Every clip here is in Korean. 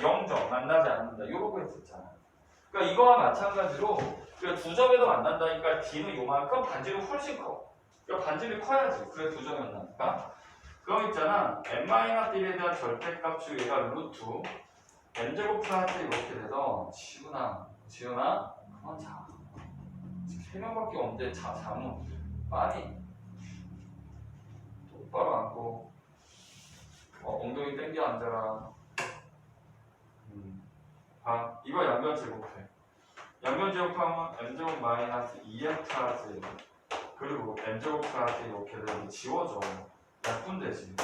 0점 만나지 않는다. 이러고 했었잖아. 그러니까 이거와 마찬가지로 그두 점에도 만난다니까 D는 요만큼 반지름 훨씬 커. 그러니까 반지름이 커야지. 그래 두 점에 만나니까. 그럼 있잖아. n-1에 대한 절대값이 얘가 루트 n제곱 플러스 이렇게 돼서 지훈아 지훈아 그만 자. 세 명밖에 없는데 자 자면 많이 똑바로 앉고 어, 엉덩이 당겨 앉아라. 음. 아 이거 양변 제곱해. 양변 제곱하면 n제곱 마이너스 2m 플러스 1 그리고 n제곱 플러스 이렇게 되면 지워져. 약분되지.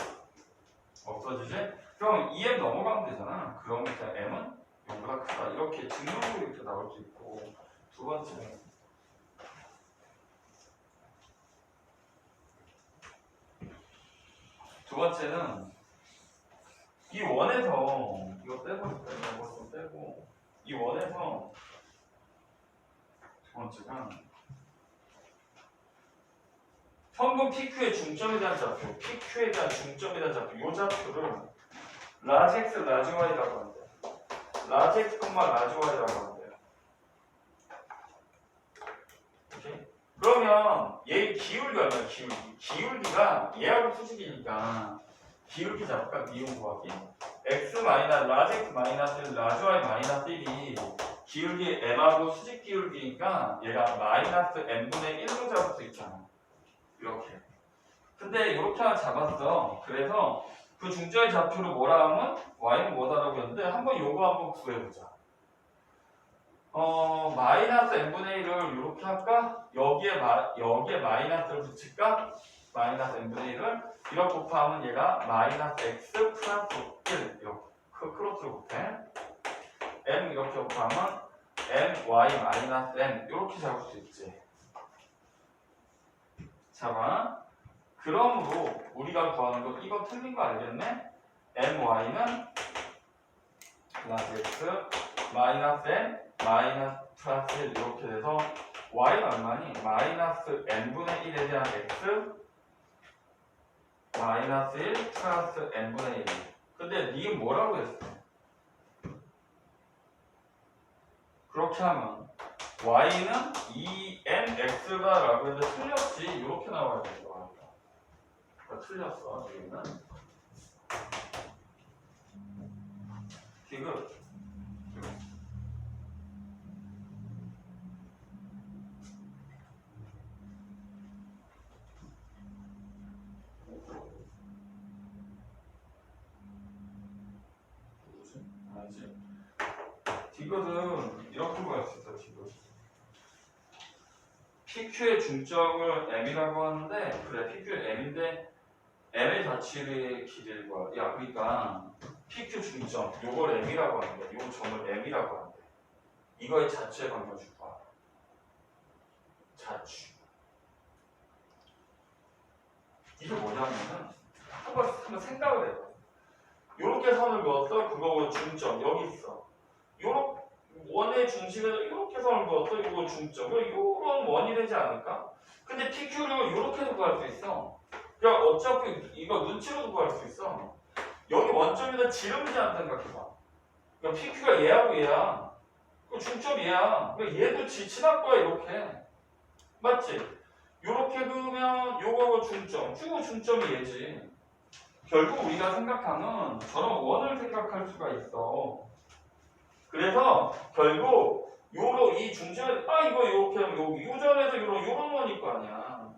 없어지지? 그럼 2m 넘어가면 되잖아. 그러면 일단 m은 0보다 크다. 이렇게 증명으로 이렇게 나올 수 있고 두 번째 두 번째는 이 원에서 이거 이 거 떼고 이 원에서 두 번째가 현금 PQ의 중점에 대한 좌표, PQ에 대한 중점에 대한 좌표, 이 좌표를 라지 X, 라지 Y라고 한대. 라지 X, 라지 Y라고 한대요. 오케이? 그러면 얘 기울기 얼마야? 기울기. 기울기가 얘하고 수직이니까 기울기 잡을까? 미용 구하기. X 마이너스 라지 x 마이너스 1, 라지 y 마이너스 1이 기울기 m하고 수직 기울기니까 얘가 마이너스 n분의 1로 잡을 수 있잖아. 이렇게. 근데 이렇게 하나 잡았어. 그래서 그 중점의 좌표를 뭐라 하면 y는 뭐다라고 했는데 한번 요거 한번 구해보자. 어 마이너스 n분의 1을 이렇게 할까? 여기에 마, 여기에 마이너스를 붙일까? 마이너스 n분의 1을 이렇게 곱하면 얘가 마이너스 x 플러스 1 이렇게 크- 크로스를 곱해 m 이렇게 곱하면 m y 마이너스 n 이렇게 잡을 수 있지 잡아 그러므로 우리가 구하는 거 이거 틀린 거 알겠네? m y는 플러스 x 마이너스 n 마이너스 플러스 1 이렇게 돼서 y가 얼마니? 마이너스 n분의 1에 대한 x 마이너스 1 플러스 n분의 1 근데 니은 뭐라고 했어? 그렇게 하면 y는 2mx다 라고 했는데 틀렸지 이렇게 나와야 되는 거야 그러니까 틀렸어 뭐지? 아 니지. 디귿은 이렇게 구할 수 있어, 디귿. PQ의 중점을 M이라고 하는데, 그래, PQ의 M인데, M의 자취의 길이를 구하. 야, 그러니까, PQ 중점, 요걸 M이라고 하는데, 요 점을 M이라고 하는데, 이거의 자취의 방정식 구하. 자취. 이게 뭐냐면은, 한번, 한번 생각을 해봐. 요렇게 선을 그었어. 그거 중점 여기 있어. 요렇게 원의 중심에서 이렇게 선을 그었어. 이거 중점. 그럼 요런 원이 되지 않을까? 근데 PQ를 요렇게도 구할 수 있어. 그러니까 어차피 이거 눈치로도 구할 수 있어. 여기 원점에다 지름이지 않다 생각해봐. 그러니까 PQ가 얘하고 얘야. 그 중점 얘야. 그러니까 얘도 지, 지나거야 이렇게. 맞지? 요렇게 그으면 요거 중점. 쭉 중점이 얘지. 결국 우리가 생각하는 저런 원을 생각할 수가 있어. 그래서 결국 요로 이 중심에 아 이거 이렇게 하면 요 유전에서 요런 요런 원일 거 아니야.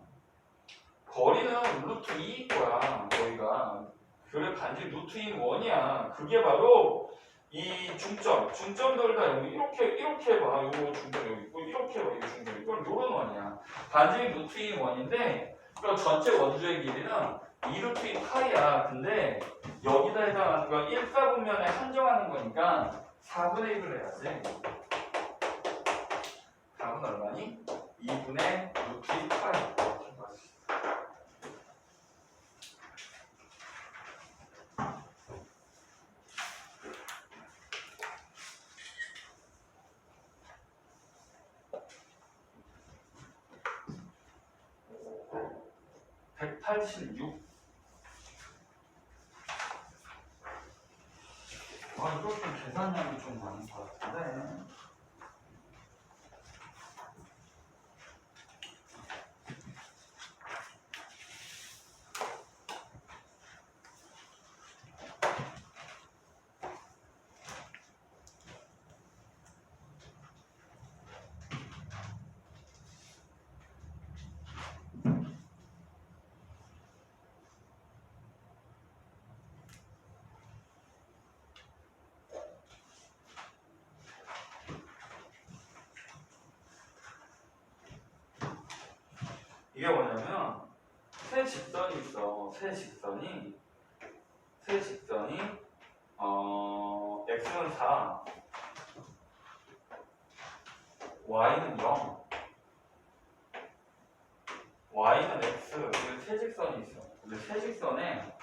거리는 루트 2일 거야 거기가. 그래 반지 루트인 원이야. 그게 바로 이 중점, 중점들 다 여기 이렇게 이렇게 봐. 요 중점 여기 있고 이렇게 봐. 이 중점 이건 요런 원이야. 반지 루트인 원인데 그럼 전체 원주의 길이는 2루트인 파이야. 근데 여기다 해당하는 건 1, 4분면에 한정하는 거니까 4분의 1을 해야지. 답은 얼마니? 2분의 루트 2 파이. 이렇게 구할 수 있어. (186) 아 이거 좀 계산량이 좀 많은 것 같은데. 이게 뭐냐면 세 직선이 있어. 세 직선이 세 직선이 어 x는 4, y는 0, y는 x 이렇게 세 직선이 있어. 근데 세 직선에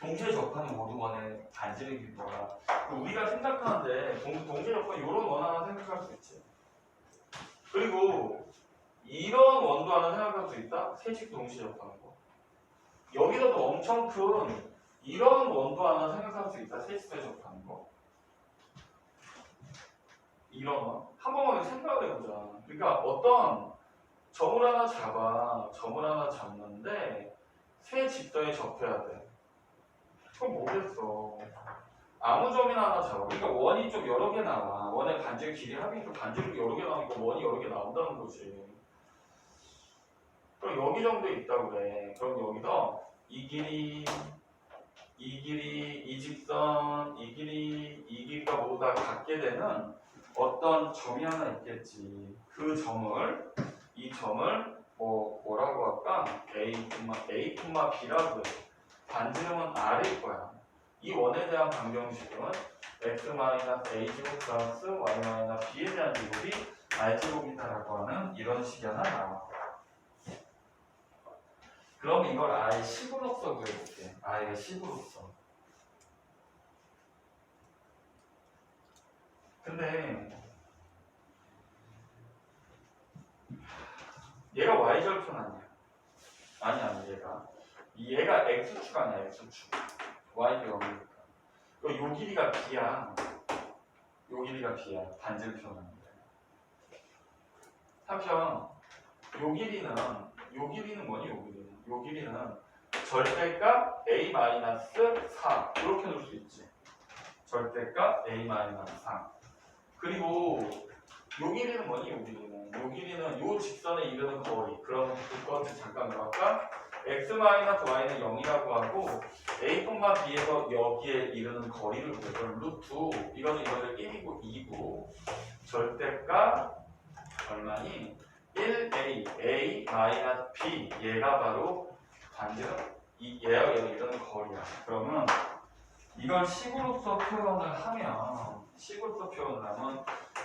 동시에 접하는 모두 원의 반지름이 뭐야? 우리가 생각하는데 동, 동시에 접하는 이런 원 하나 생각할 수 있지. 그리고 이런 원도 하나 생각할 수 있다? 세식 동시에 접하는 거. 여기서도 엄청 큰 이런 원도 하나 생각할 수 있다. 세식에 접하는 거. 이런 원. 한 번만 생각을 해보자. 그러니까 어떤 점을 하나 잡아. 점을 하나 잡는데 세 직선에 접해야 돼. 그럼 뭐겠어. 아무 점이나 하나 잡아. 그러니까 원이 좀 여러 개 나와. 원의 반지름 길이 합이니까 반지름이 여러 개 나오니까 원이 여러 개 나온다는 거지. 그럼 여기 정도 있다고 그래. 그럼 여기서 이 길이, 이 길이, 이 직선, 이 길이, 이 길이가 모두 다 같게 되는 어떤 점이 하나 있겠지. 그 점을, 이 점을 뭐, 뭐라고 할까? A, A, B라고 해. 반지름은 R일 거야. 이 원에 대한 방정식은 x-a제곱 플러스 y-b에 대한 제곱이 r제곱이다라고 하는 이런 식이 하나 나와. 그럼 이걸 아예 식으로써 구해볼게. 아예 식으로써. 근데 얘가 y절편 아니야? 아니 아니 얘가. 얘가 x축 아니야 x축. y가 0이니까. 요 길이가 b야. 요 길이가 b야. 반절편인데 한편 요 길이는 요 길이는 뭐니 요 길이는 요 길이는 절대값 a-4. 이렇게 놓을 수 있지. 절대값 a-4. 그리고 요 길이는 뭐니 요 길이는 요 길이는 요 직선에 이르는 거리. 그럼 그것을 잠깐 넣을까? X-y는 0이라고 하고 a, b에서 여기에 이르는 거리를 구해서 루트 이거는 이거를 1이고 2고 절대값 얼마니 1a, a 마이너스 b 얘가 바로 반지름 이 얘와 얘가 이르는 거리야. 그러면 이걸 식으로서 표현을 하면 식으로서 표현을 하면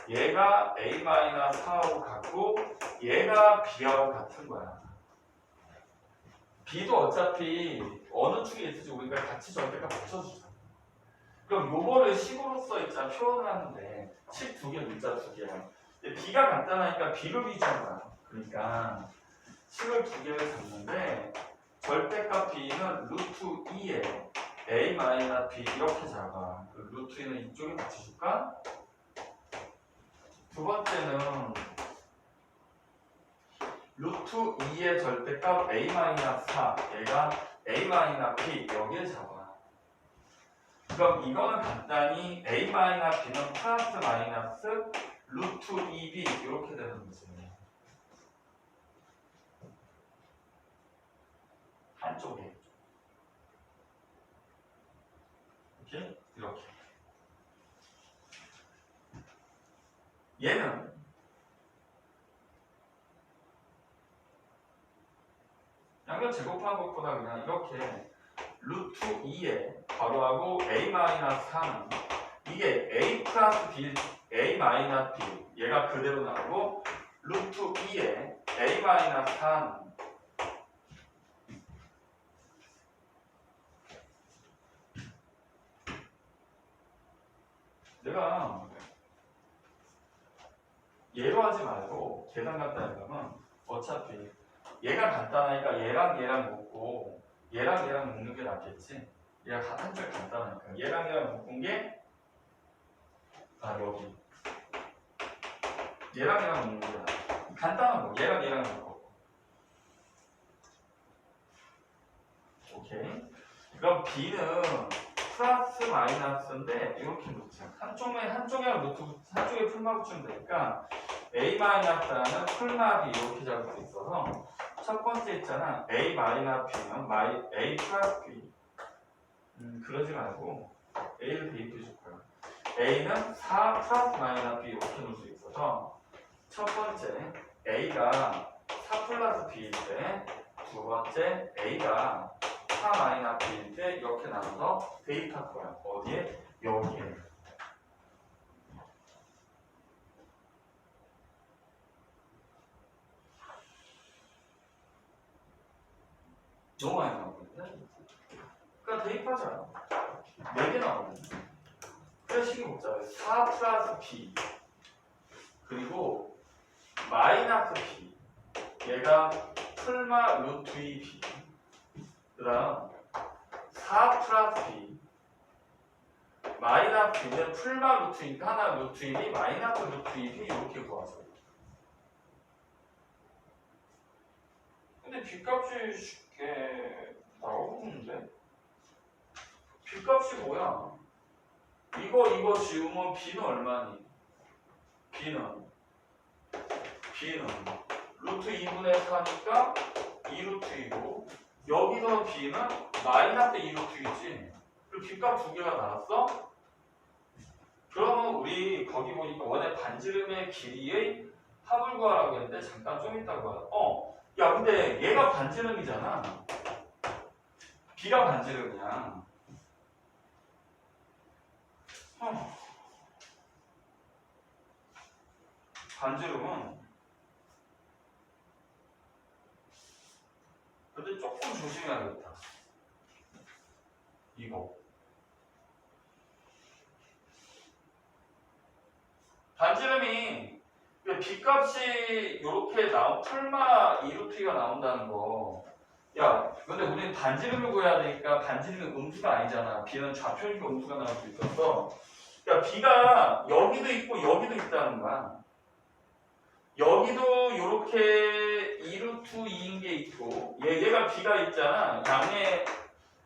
얘가 a 마이너스 4하고 같고 얘가 b하고 같은 거야. b도 어차피 어느 축에 있을지 우리가 같이 절대값 붙여주잖아. 그럼 요거를 식으로서 있잖아 표현을 하는데 식 두 개, 문자 두 개. 근데 b가 간단하니까 b를 위주로 그러니까 식을 두 개를 잡는데 절대값 b는 루트 2에 a 마이너스 b 이렇게 잡아. 그 루트 2는 이쪽에 맞춰줄까? 두 번째는 루트 2의 절대값 a 마이너스 4 얘가 a 마이너스 b 여기에 잡아. 그럼 이거는 간단히 a 마이너스 b는 플러스 마이너스 루트 2b 이렇게 되는 거지. 한쪽에. 이렇게 이렇게. 얘는 양변 제곱한 것보다 그냥 이렇게 루트 2에 괄호하고 a-3 이게 a 플러스 b a 마이너스 b. 얘가 그대로 나오고 루트 2에 a-3 내가 얘로 하지 말고 계산 간단히 하면 어차피 얘가 간단하니까 얘랑 얘랑 묶고 얘랑 얘랑 묶는 게 낫겠지? 얘가 같은 쪽 간단하니까 얘랑 얘랑 묶은 게 아 여기. 얘랑 얘랑 놓는 거야 간단한 거 얘랑 얘랑 거. 오케이? 그럼 B는 플러스 마이너스인데 이렇게 놓자 한쪽에 한쪽에 놓고 한쪽에 풀마 붙이면 되니까 A 마이너스는 풀마비 이렇게 잡을 수 있어서 첫 번째 있잖아. A 마이너스 B는 마이 A 플러스 B. 음 그러지 말고 A를 대입해 줄 거야. A는 4 플러스 마이너스 B 이렇게 놓을 수 있어서 첫 번째 A가 4 플러스 B일 때 두 번째 A가 4 마이너스 B일 때 이렇게 나눠서 대입할 거야 어디에? 여기에. 너무 많이 나오는데? 그러니까 대입하자 4개 나오는데. 그래 식이 복잡해 4 플러스 B 그리고 마이너스 B 얘가 풀마 루트 2B 그 다음 4 플러스 B 마이너스 B는 풀마 루트 2 하나 루트 1이 마이너스 루트 2B 이렇게 구하죠 근데 B값이 쉽게 나오는데 B값이 뭐야? 이거 이거 지우면 B는 얼마니? B는 B는 루트 2분의 4니까 2루트 2고 여기서 B는 마이너스 2루트 2지 그리고 B값 두 개가 나왔어? 그러면 우리 거기 보니까 원의 반지름의 길이의 합을 구하라고 했는데 잠깐 좀 이따 구하라 어, 야 근데 얘가 반지름이잖아 B가 반지름이야 어. 반지름은 근데 조심해야겠다. 이거. 반지름이 그 B값이 이렇게 나온 풀마 2루트가 나온다는 거. 야, 근데 우리는 반지름을 구해야 되니까 반지름은 음수가 아니잖아. B는 좌표니까 음수가 나올 수 있어서. 야, B가 여기도 있고 여기도 있다는 거야. 여기도 이렇게 2루트 2인 게 있고 얘, 얘가 B가 있잖아. 양에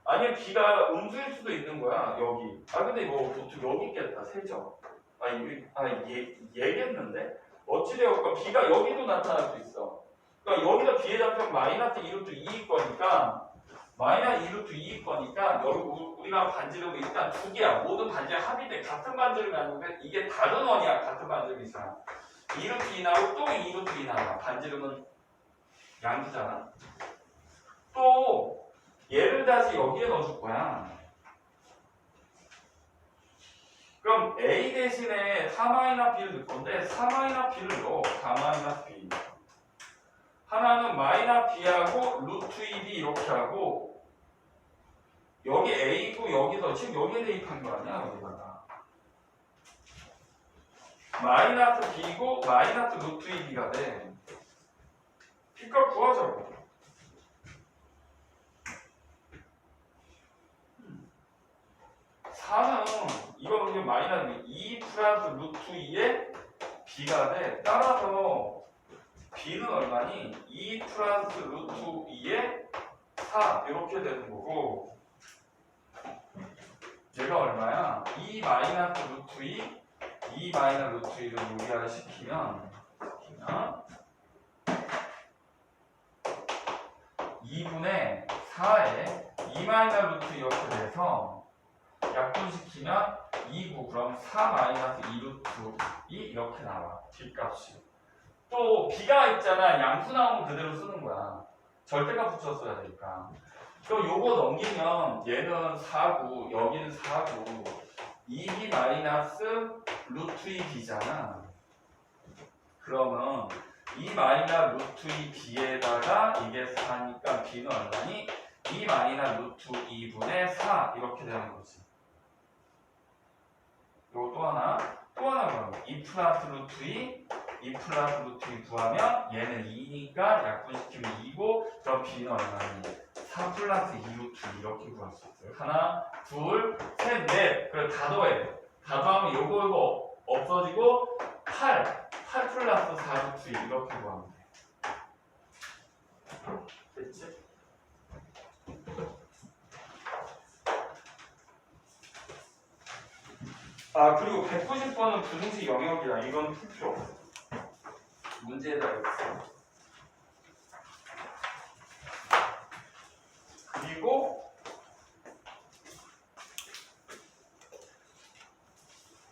아니면 B가 음수일 수도 있는 거야 여기. 아 근데 뭐 보통 여기 있겠다 세죠 아, 이- 아 얘, 얘겠는데? 어찌되었건 B가 여기도 나타날 수 있어. 그러니까 여기다 B의 좌표는 마이너스 2루트 2일 거니까 마이너스 2루트 2일 거니까 우리가 반지름이 일단 두 개야. 모든 반지름 합의돼. 같은 반지름이 아닌데 이게 다른 원이야. 같은 반지름이잖아 2루트 2 나오고 또 2루트 2 나와. 반지름은 양수잖아. 또 얘를 다시 여기에 넣어줄 거야. 그럼 A 대신에 4-B를 넣을 건데 4-B를 넣어. 4-B. 하나는 마이너 B하고 루트 2B 이렇게 하고 여기 A고 여기서 지금 여기에 대입한 거 아니야? 여기다가. 마이너스 B고 마이너스 루트 2B가 돼. B값 구하자고. 음. 4는 이거는 그냥 마이너스 2 플러스 루트 2에 B가 돼. 따라서 B는 얼마니? 2 플러스 루트 2에 4 이렇게 되는 거고 얘가 얼마야? 2 마이너스 루트 2 2 마이너 루트 1을 무리하게 시키면 시키면 2분의 4에 2 마이너 루트 이렇게 돼서 약분시키면 2고 그럼 4 마이너스 2 루트 2 이렇게 나와 뒷값이. 또 b가 있잖아. 양수 나오면 그대로 쓰는 거야. 절대값 붙였어야 되니까. 그럼 요거 넘기면 얘는 4고 여기는 4고 2b 마이너스 루트 2b잖아. 그러면 이 마이너 루트 2b에다가 이게 4니까 b는 얼마니? 2 마이너 루트 2분의 4 이렇게 되는 거지. 요거 또 하나, 또 하나 그러면 2 플러스 루트 2, 2 플러스 루트 2 구하면 얘는 2니까 약분시키면 2고 그럼 b는 얼마니? 4 플러스 2 루트 2 이렇게 구할 수 있어요. 하나, 둘, 셋, 넷. 그래 다 더해. 다 더하면 요거 요거 없어지고 8, 8 플러스 4루트 2 이렇게 구하면 돼. 됐지? 아 그리고 190번은 분홍색 영역이야. 이건 없어. 문제에다 있어.